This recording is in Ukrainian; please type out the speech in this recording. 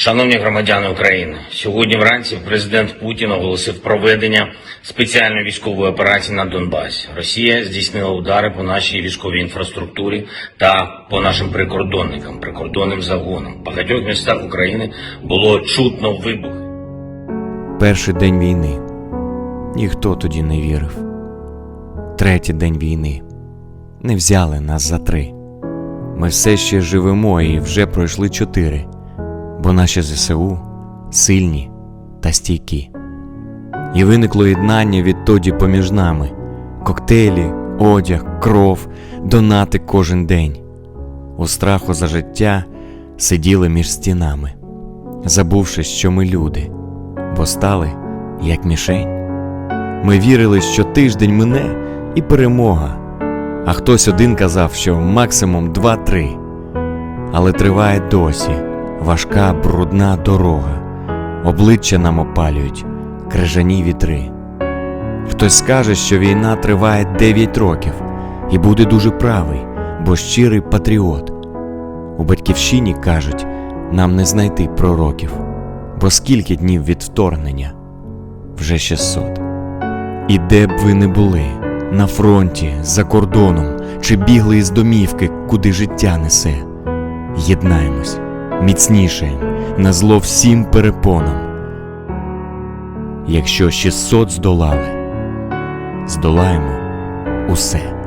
Шановні громадяни України, сьогодні вранці президент Путін оголосив проведення спеціальної військової операції на Донбасі. Росія здійснила удари по нашій військовій інфраструктурі та по нашим прикордонникам, прикордонним загонам. В багатьох містах України було чутно вибухи. Перший день війни. Ніхто тоді не вірив. Третій день війни. Не взяли нас за три. Ми все ще живемо і вже пройшли чотири, бо наші ЗСУ сильні та стійкі. І виникло єднання відтоді поміж нами: коктейлі, одяг, кров, донати кожен день. У страху за життя сиділи між стінами, забувши, що ми люди бо стали як мішень. Ми вірили, що тиждень мине і перемога. А хтось один казав, що максимум два-три. Але триває досі важка брудна дорога. Обличчя нам опалюють крижані вітри. Хтось скаже, що війна триває 9 років і буде дуже правий, бо щирий патріот. У батьківщині кажуть, нам не знайти пророків бо скільки днів від вторгнення? Вже 600. І де б ви не були, на фронті, за кордоном, чи бігли із домівки, куди життя несе. Єднаємось, міцнішаєм, на зло всім перепонам. Якщо 600 здолали, здолаємо усе.